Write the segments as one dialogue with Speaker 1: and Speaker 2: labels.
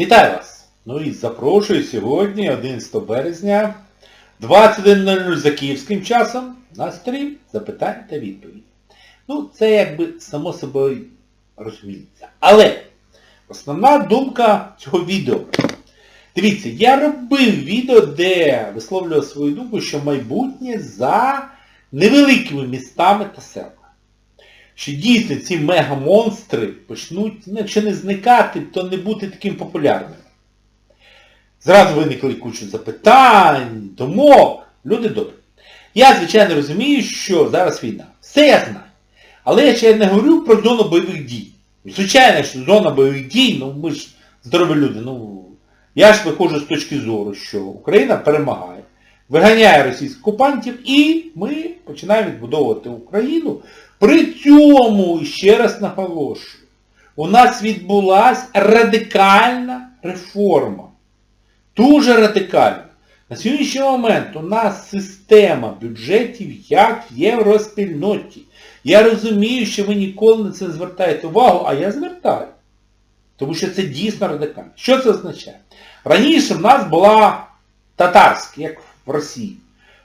Speaker 1: Вітаю вас! Ну і запрошую сьогодні, 11 березня, 21.00 за київським часом, на стрім запитань та відповідь. Ну, це якби само собою розуміється. Але основна думка цього відео. Дивіться, я робив відео, де висловлював свою думку, що майбутнє за невеликими містами та селами. Що дійсно ці мегамонстри почнуть, ну, якщо не зникати, то не бути таким популярним. Зразу виникли кучу запитань, думок. Люди добрі. Я, звичайно, розумію, що зараз війна. Все я знаю. Але я ще не говорю про зону бойових дій. Звичайно, що зона бойових дій, ну ми ж здорові люди, ну я ж виходжу з точки зору, що Україна перемагає, виганяє російських окупантів і ми починаємо відбудовувати Україну. При цьому, ще раз наголошую, у нас відбулася радикальна реформа. Дуже радикальна. На сьогоднішній момент у нас система бюджетів як в євроспільноті. Я розумію, що ви ніколи на це не звертаєте увагу, а я звертаю. Тому що це дійсно радикально. Що це означає? Раніше в нас була татарська, як в Росії.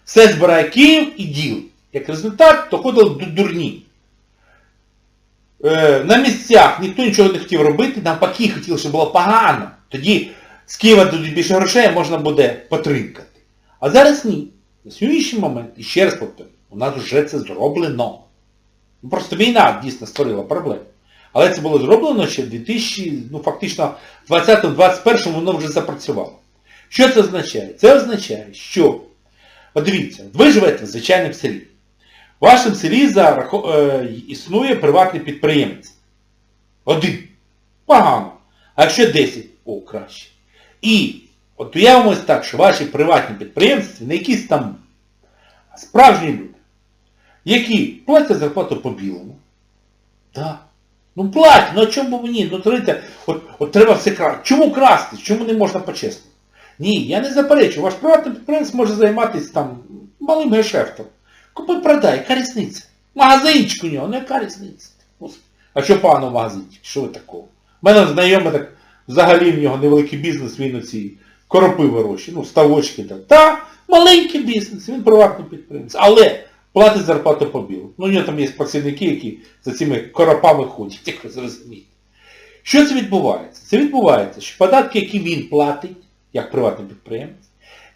Speaker 1: Все збирає Київ і діл. Як результат, доходило до дурні. Е, на місцях ніхто нічого не хотів робити, навпаки хотів, щоб було погано. Тоді з Києва дадуть більше грошей, можна буде потримкати. А зараз ні. На сьогоднішній момент, і ще раз повторю, у нас вже це зроблено. Ну, Просто війна дійсно створила проблеми. Але це було зроблено ще в 2000, ну фактично, 20-21 воно вже запрацювало. Що це означає? Це означає, що, от дивіться, ви живете в звичайному селі. В вашому селі зарахо- е, існує приватний підприємець. Один. Погано. А якщо 10, о, краще. І от уявимось так, що ваші приватні підприємства не якісь там справжні люди, які платять зарплату по-білому. Так. Ну платять, ну а чому б ні? Ну смотрите, от, от треба все красти. Чому красти? Чому не можна по-чесному? Ні, я не заперечую. Ваш приватний підприємець може займатися там малим гешефтом. Купи продай, яка різниця? Магазинчик у нього, ну яка різниця? А що пану магазинчик? Що ви такого? У мене знайомий так взагалі в нього невеликий бізнес, він оці коропи вирощує, ну, ставочки так. Та, маленький бізнес, він приватний підприємець. Але платить зарплату по білу. Ну, у нього там є працівники, які за цими коропами ходять, як ви зрозумієте. Що це відбувається? Це відбувається, що податки, які він платить, як приватний підприємець,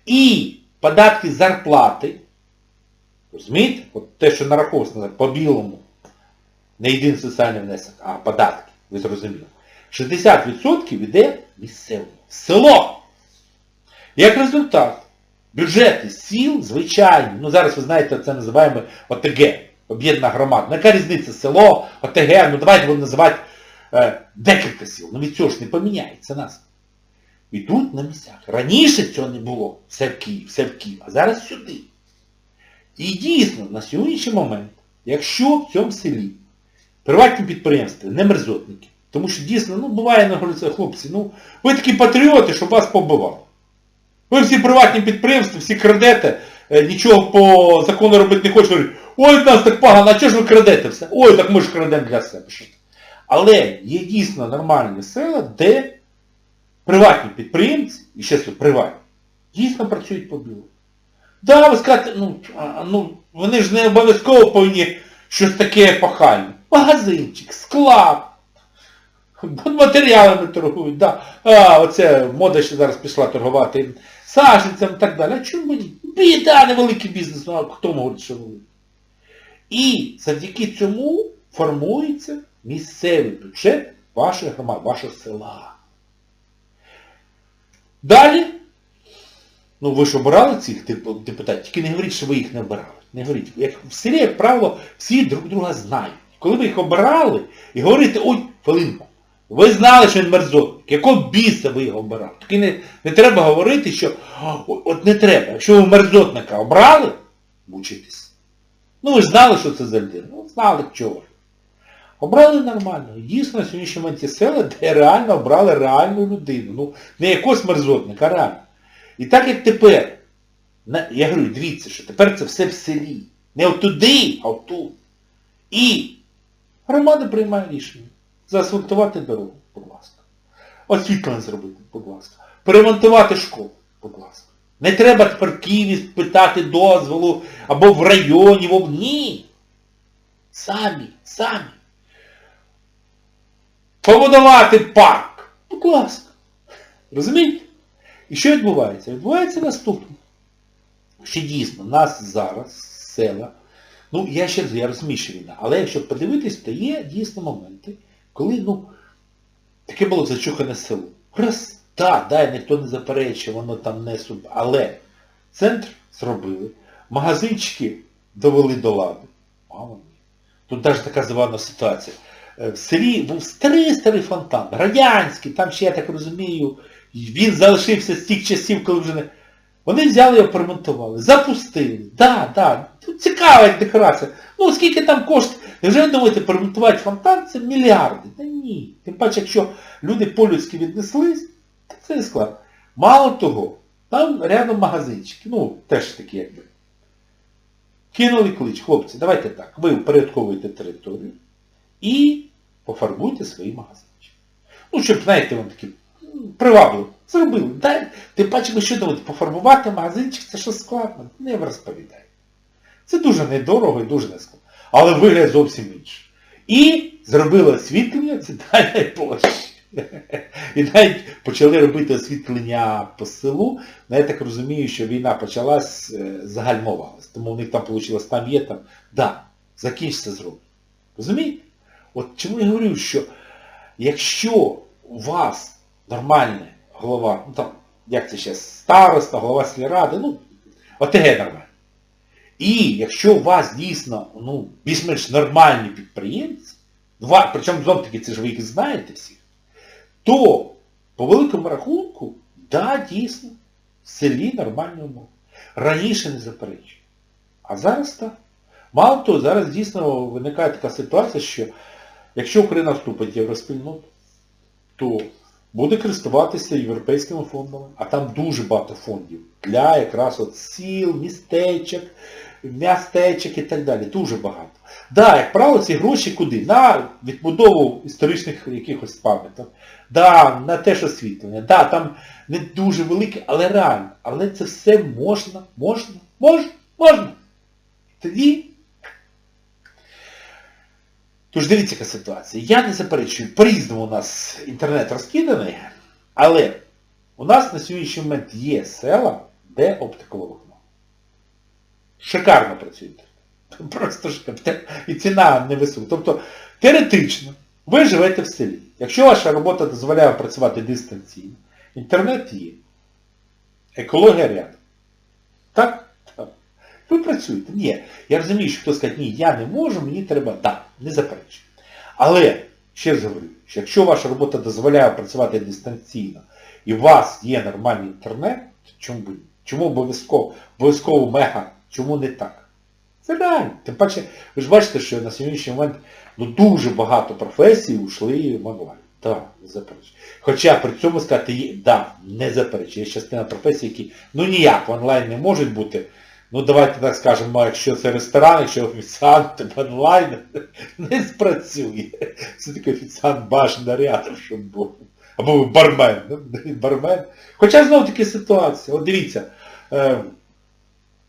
Speaker 1: і податки зарплати, розумієте, от те, що нараховується по білому, не єдиний соціальний внесок, а податки, ви зрозуміли. 60% йде місцевому. Село. Як результат, бюджети сіл, звичайні, ну зараз ви знаєте, це називаємо ОТГ, об'єднана громада. Ну яка різниця? Село, ОТГ, ну давайте будемо називати е, декілька сіл. Ну від цього ж не поміняється нас. Йдуть на місцях. Раніше цього не було. Все в Київ, все в Київ, а зараз сюди. І дійсно, на сьогоднішній момент, якщо в цьому селі приватні підприємства, не мерзотники, тому що дійсно, ну буває, на говориться, хлопці, ну ви такі патріоти, щоб вас побивали. Ви всі приватні підприємства, всі крадете, е, нічого по закону робити не хочете, говорять, ой, нас так погано, а чого ж ви крадете все? Ой, так ми ж крадемо для себе. Але є дійсно нормальні села, де приватні підприємці, і ще приватні, дійсно працюють по білу. Да, ви скажете, ну, ну, вони ж не обов'язково повинні щось таке епохальне. Магазинчик, склад, матеріалами торгують, да. А, оце мода ще зараз пішла торгувати саженцям і так далі. А чому ні? Біда, невеликий бізнес, ну а хто говорить, що? І завдяки цьому формується місцевий бюджет вашої громади, вашого села. Далі, ну ви ж обирали цих депутатів, тільки не говоріть, що ви їх не обирали. Не говоріть. Як в селі, як правило, всі друг друга знають. Коли ви їх обирали і говорите, ой, хвилинку, ви знали, що він мерзотник. Якого біса ви його обирали? Тільки не, не треба говорити, що от не треба. Якщо ви мерзотника обрали, мучитесь. Ну ви ж знали, що це за людина. Ну, знали чого. Обрали нормально. Дійсно, на сьогоднішній момент села, де реально обрали реальну людину. Ну, не якогось мерзотника, а реально. І так як тепер, я говорю, дивіться, що тепер це все в селі. Не отуди, а отут. І громада приймає рішення. Заасфальтувати дорогу, будь ласка. освітлення зробити, будь ласка. Перемонтувати школу, будь ласка. Не треба тепер в Києві питати дозволу або в районі, в об- ні. Самі, самі. Побудувати парк. Будь ласка. Розумієте? І що відбувається? Відбувається наступне. Що дійсно нас зараз, села, ну я ще я розумію, що війна, але якщо подивитись, то є дійсно моменти, коли, ну, таке було зачухане село. Раз, так, да, ніхто не заперечує, воно там не суб. Але центр зробили, магазинчики довели до лади. Мало мені. Тут навіть така забавна ситуація. Е, В селі був старий-старий фонтан, радянський, там ще, я так розумію, він залишився з тих часів, коли вже не... Вони взяли його перемонтували, запустили. Да, да. Цікава як декорація. Ну, скільки там коштує? Невже ви думаєте, перемонтувати фонтан це мільярди? Та ні. Тим паче, якщо люди по-людськи віднеслись, то це не складно. Мало того, там рядом магазинчики, ну, теж такі якби. Кинули клич, хлопці, давайте так, ви упорядковуєте територію і пофарбуйте свої магазинчики. Ну, щоб, знаєте, вони такі привабливо. Зробили. Дай, паче, ви що думаєте, пофарбувати магазинчик, це що складно? Не розповідаю. Це дуже недорого і дуже не складно. Але вигляд зовсім інший. І зробили освітлення центральної площі. І навіть почали робити освітлення по селу. Ну, я так розумію, що війна почалась, е, загальмувалась. Тому у них там вийшло, там є, там, да, закінчиться зроблено. Розумієте? От чому я говорю, що якщо у вас нормальний голова, ну там, як це ще, староста, голова сільради, ну, ОТГ нормально. І якщо у вас дійсно ну, більш-менш нормальні підприємці, причому знов таки це ж ви їх знаєте всіх, то по великому рахунку, да, дійсно, в селі нормальні умови. Раніше не заперечую. А зараз так. Мало того, зараз дійсно виникає така ситуація, що якщо Україна вступить в євроспільноту, то буде користуватися європейськими фондами, а там дуже багато фондів для якраз от сіл, містечок, містечок і так далі. Дуже багато. Да, як правило, ці гроші куди? На відбудову історичних якихось пам'яток. Да, на те ж освітлення. Да, там не дуже велике, але реально. Але це все можна, можна, можна, можна. Тоді Тож дивіться, яка ситуація. Я не заперечую, по-різному у нас інтернет розкиданий, але у нас на сьогоднішній момент є села, де оптиковолокно. Шикарно працює. Просто шикарно. І ціна невисока. Тобто, теоретично, ви живете в селі. Якщо ваша робота дозволяє працювати дистанційно, інтернет є. Екологія рядом. Так? Так. Ви працюєте. Ні. Я розумію, що хтось скаже, ні, я не можу, мені треба, так, не заперечую. Але, ще раз говорю, що якщо ваша робота дозволяє працювати дистанційно, і у вас є нормальний інтернет, то чому, чому обов'язково, обов'язково мега, чому не так? Це реально. Тим паче, ви ж бачите, що на сьогоднішній момент ну, дуже багато професій ушли в онлайн. Так, не заперечую. Хоча при цьому сказати, є, да, не заперечую. Є частина професій, які ну ніяк онлайн не можуть бути. Ну давайте так скажемо, якщо це ресторан, якщо офіціант онлайн не спрацює. Це такий офіціант бажано рядом, щоб був. Або бармен. ну, бармен. Хоча знову таки ситуація. От дивіться, е,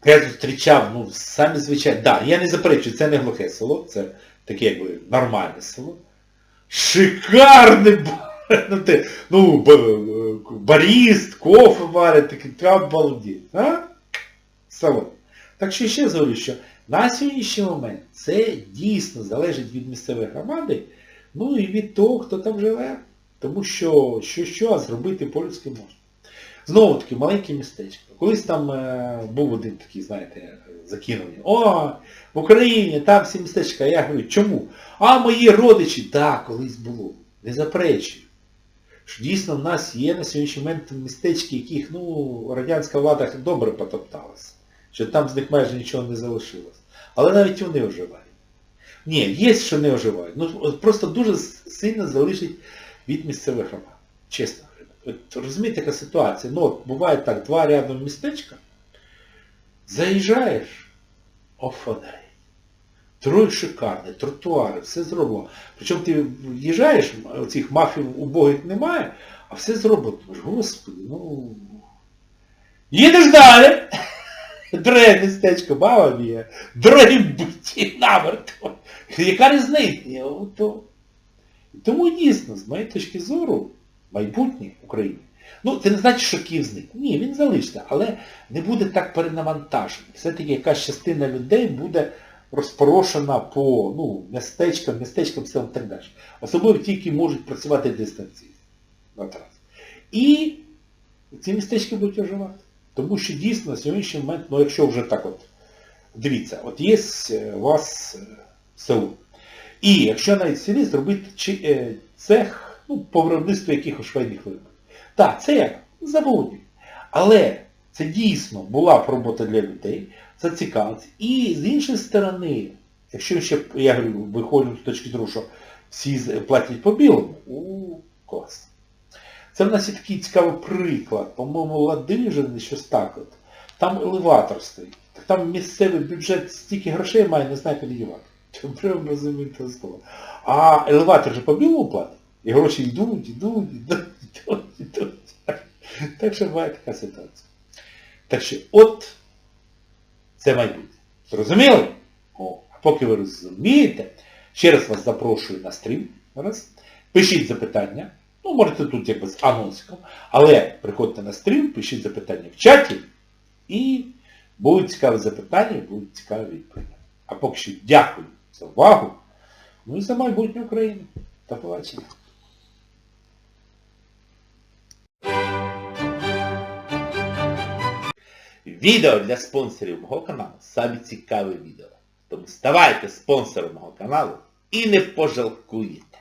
Speaker 1: я зустрічав, ну, самі звичайні, да, я не заперечую, це не глухе село, це таке якби нормальне село. Шикарне бар, ну, ти, ну, баріст, кофе варить, такий, треба балдіть. А? Село. Так що ще говорю, що на сьогоднішній момент це дійсно залежить від місцевої громади, ну і від того, хто там живе. Тому що що-що, а зробити по-людськи можна. Знову таки, маленьке містечко. Колись там е, був один такий, знаєте, закинув. О, в Україні там всі містечка. Я говорю, чому? А мої родичі, так, да, колись було. Не заперечую. Що дійсно в нас є на сьогоднішній момент містечки, яких ну, радянська влада добре потопталася. Що там з них майже нічого не залишилось. Але навіть вони оживають. Ні, є, що не оживають. Ну, просто дуже сильно залежить від місцевих громад. Чесно. От, розумієте, яка ситуація? Ну, от, буває так, два рядом містечка, заїжджаєш, офоней. Строй шикарний, тротуари, все зроблено. Причому ти в'їжджаєш, оцих мафів убогих немає, а все зроблено. Господи, ну. Їдеш далі. Дороге містечко, баба мія, дорогі буті намертво. Яка різниця? Тому дійсно, з моєї точки зору, майбутнє України. Ну, це не значить, що Київ зник. Ні, він залишиться, але не буде так перенавантажений. Все-таки якась частина людей буде розпорошена по ну, містечкам, містечкам, селам так далі. Особливо ті, які можуть працювати дистанційно. От раз. І ці містечки будуть оживати. Тому що дійсно на сьогоднішній момент, ну якщо вже так от, дивіться, от є е, у вас е, село. І якщо навіть в селі зробити е, цех ну, по виробництву якихось швейних виробів. Так, це як заводів. Але це дійсно була б робота для людей, це цікавить. І з іншої сторони, якщо ще, я говорю, виходимо з точки зору, що всі платять по білому. Це в нас є такий цікавий приклад, по-моєму, Ладижин, щось так от. Там елеватор стоїть. Так там місцевий бюджет стільки грошей має, не знає, куди дівати. Прямо розумієте слово. А елеватор же по білому платить. І гроші йдуть, йдуть, йдуть, йдуть, йдуть. Так що буває така ситуація. Так що от це майбутнє. Зрозуміли? О, а поки ви розумієте, ще раз вас запрошую на стрім. Раз. Пишіть запитання. Ну, можете тут з анонсиком. Але приходьте на стрім, пишіть запитання в чаті. І будуть цікаві запитання, будуть цікаві відповіді. А поки що дякую за увагу. Ну і за майбутнє України. До побачення. Відео для спонсорів мого каналу самі цікаві відео. Тому ставайте спонсором мого каналу і не пожалкуєте.